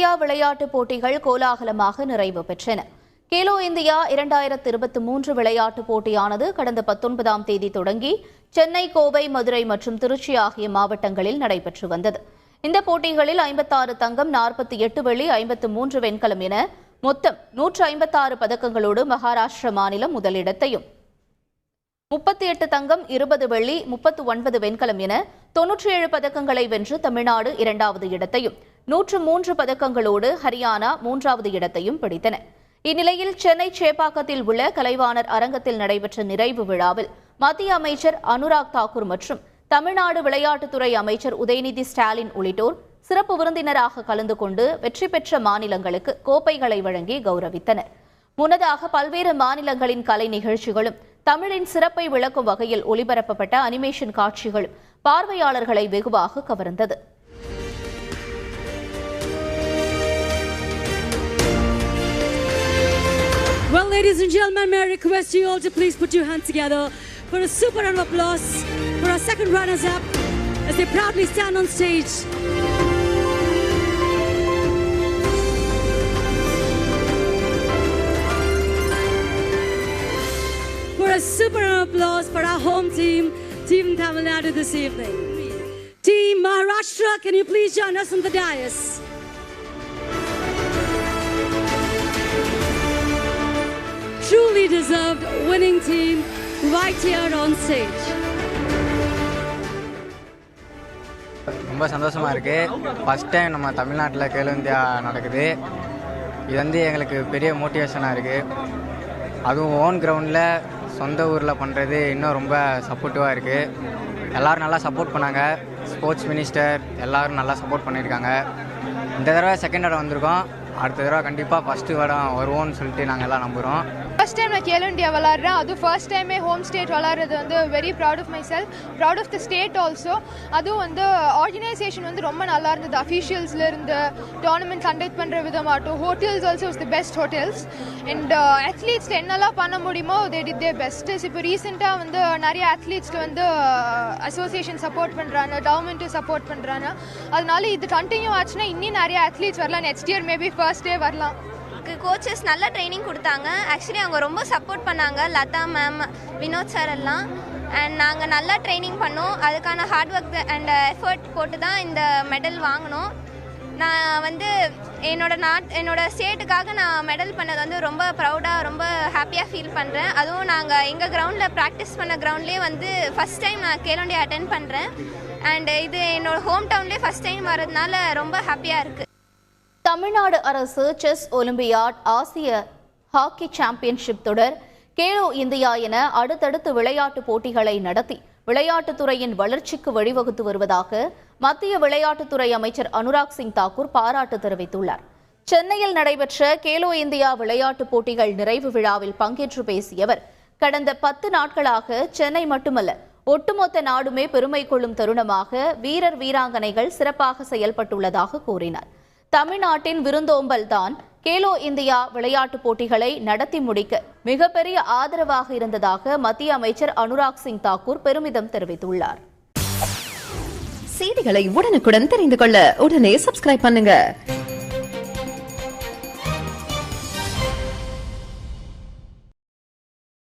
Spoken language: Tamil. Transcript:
இந்தியா விளையாட்டுப் போட்டிகள் கோலாகலமாக நிறைவு பெற்றன. கேலோ இந்தியா இரண்டாயிரத்து இருபத்தி மூன்று விளையாட்டுப் போட்டியானது கடந்த பத்தொன்பதாம் தேதி தொடங்கி சென்னை கோவை மதுரை மற்றும் திருச்சி ஆகிய மாவட்டங்களில் நடைபெற்று வந்தது. இந்த போட்டிகளில் ஐம்பத்தாறு தங்கம் நாற்பத்தி எட்டு வெள்ளி ஐம்பத்து மூன்று வெண்கலம் என மொத்தம் நூற்று ஐம்பத்தாறு பதக்கங்களோடு மகாராஷ்டிர மாநிலம் முதலிடத்தையும். முப்பத்தி எட்டு தங்கம் இருபது வெள்ளி முப்பத்து ஒன்பது வெண்கலம் என தொன்னூற்றி ஏழு பதக்கங்களை வென்று தமிழ்நாடு இரண்டாவது இடத்தையும். நூற்று மூன்று பதக்கங்களோடு ஹரியானா மூன்றாவது இடத்தையும் பிடித்தன. இந்நிலையில் சென்னை சேப்பாக்கத்தில் உள்ள கலைவாணர் அரங்கத்தில் நடைபெற்ற நிறைவு விழாவில் மத்திய அமைச்சர் அனுராக் தாக்கூர் மற்றும் தமிழ்நாடு விளையாட்டுத்துறை அமைச்சர் உதயநிதி ஸ்டாலின் உள்ளிட்டோர் சிறப்பு விருந்தினராக கலந்து கொண்டு வெற்றி பெற்ற மாநிலங்களுக்கு கோப்பைகளை வழங்கி கௌரவித்தனர். முன்னதாக பல்வேறு மாநிலங்களின் கலை நிகழ்ச்சிகளும் தமிழின் சிறப்பை விளக்கும் வகையில் ஒளிபரப்பப்பட்ட அனிமேஷன் காட்சிகளும் பார்வையாளர்களை வெகுவாக கவர்ந்தது. Well, ladies and gentlemen, may I request you all to please put your hands together for a super round of applause for our second runners up as they proudly stand on stage. For a super round of applause for our home team, Team Tamil Nadu this evening. Team Maharashtra, can you please join us on the dais? Fully deserved winning team right here on stage. ரொம்ப சந்தோஷமாக இருக்குது ஃபஸ்ட் டைம் நம்ம தமிழ்நாட்டில் கேலோ இந்தியா நடக்குது. இது வந்து எங்களுக்கு பெரிய மோட்டிவேஷனாக இருக்குது அதுவும் ஓன் கிரவுண்டில் சொந்த ஊரில் பண்ணுறது இன்னும் ரொம்ப சப்போர்ட்டிவாக இருக்குது எல்லோரும் நல்லா சப்போர்ட் பண்ணாங்க. ஸ்போர்ட்ஸ் மினிஸ்டர் எல்லோரும் நல்லா சப்போர்ட் பண்ணியிருக்காங்க இந்த தடவை செகண்ட் இடம் வந்திருக்கோம். அடுத்த தடவை கண்டிப்பாக ஃபஸ்ட்டு இடம் வருவோம்னு சொல்லிட்டு நாங்கள் எல்லாம் நம்புகிறோம் ஃபர்ஸ்ட் டைம் நான் கேலோ இந்தியா விளாட்றேன். அதுவும் ஃபர்ஸ்ட் டைமே ஹோம் ஸ்டேட் விளாட்றது வந்து very proud of myself proud of the state also அதுவும் வந்து ஆர்கனைசேஷன் வந்து ரொம்ப நல்லா இருந்தது. அஃபீஷியல்ஸ்ல இருந்து டோர்னமெண்ட் கண்டக்ட் பண்ணுற விதமாகட்டும் hotels also is the best hotels and athletes என்னெல்லாம் பண்ண முடியுமோ தே டிட் தே பெஸ்ட்டு இப்போ ரீசெண்டாக வந்து நிறைய அத்லீட்ஸ்க்கு வந்து அசோசியேஷன் சப்போர்ட் பண்ணுறாங்க கவர்மெண்ட்டும் சப்போர்ட் பண்ணுறாங்க அதனால இது கண்டினியூ ஆச்சுன்னா இன்னும் நிறைய அத்லீட்ஸ் வரலாம். Next year maybe first day வரலாம் கோச்சஸ் நல்ல ட்ரைனிங் கொடுத்தாங்க. ஆக்சுவலி அவங்க ரொம்ப சப்போர்ட் பண்ணாங்க. லதா மேம் வினோத் சார் எல்லாம். அண்ட் நாங்கள் நல்லா ட்ரைனிங் பண்ணோம். அதுக்கான ஹார்ட் ஒர்க் அண்ட் எஃபர்ட் போட்டு தான் இந்த மெடல் வாங்கினோம். நான் வந்து என்னோட நாட் என்னோட ஸ்டேட்டுக்காக நான் மெடல் பண்ணது வந்து ரொம்ப ப்ரௌடாக ரொம்ப ஹாப்பியாக ஃபீல் பண்ணுறேன் அதுவும் நாங்கள் எங்கள் கிரவுண்டில் ப்ராக்டிஸ் பண்ண கிரவுண்ட்லேயே வந்து ஃபஸ்ட் டைம் நான் கேலோண்டி அட்டன் பண்ணுறேன் அண்ட் இது என்னோட ஹோம் டவுன்லேயே ஃபஸ்ட் டைம் வரதுனால ரொம்ப ஹாப்பியாக இருக்குது தமிழ்நாடு அரசு செஸ் ஒலிம்பியாட் ஆசிய ஹாக்கி சாம்பியன்ஷிப் தொடர் கேலோ இந்தியா என அடுத்தடுத்து விளையாட்டுப் போட்டிகளை நடத்தி விளையாட்டுத்துறையின் வளர்ச்சிக்கு வழிவகுத்து வருவதாக மத்திய விளையாட்டுத்துறை அமைச்சர் அனுராக் சிங் தாக்கூர் பாராட்டு தெரிவித்துள்ளார். சென்னையில் நடைபெற்ற கேலோ இந்தியா விளையாட்டுப் போட்டிகள் நிறைவு விழாவில் பங்கேற்று பேசிய அவர் கடந்த பத்து நாட்களாக சென்னை மட்டுமல்ல ஒட்டுமொத்த நாடுமே பெருமை கொள்ளும் தருணமாக வீரர் வீராங்கனைகள் சிறப்பாக செயல்பட்டுள்ளதாக கூறினார். தமிழ்நாட்டின் விருந்தோம்பல் தான் கேலோ இந்தியா விளையாட்டுப் போட்டிகளை நடத்தி முடிக்க மிகப்பெரிய ஆதரவாக இருந்ததாக மத்திய அமைச்சர் அனுராக் சிங் தாக்கூர் பெருமிதம் தெரிவித்துள்ளார். செய்திகளை உடனுக்குடன் தெரிந்து கொள்ள உடனே சப்ஸ்கிரைப் பண்ணுங்க.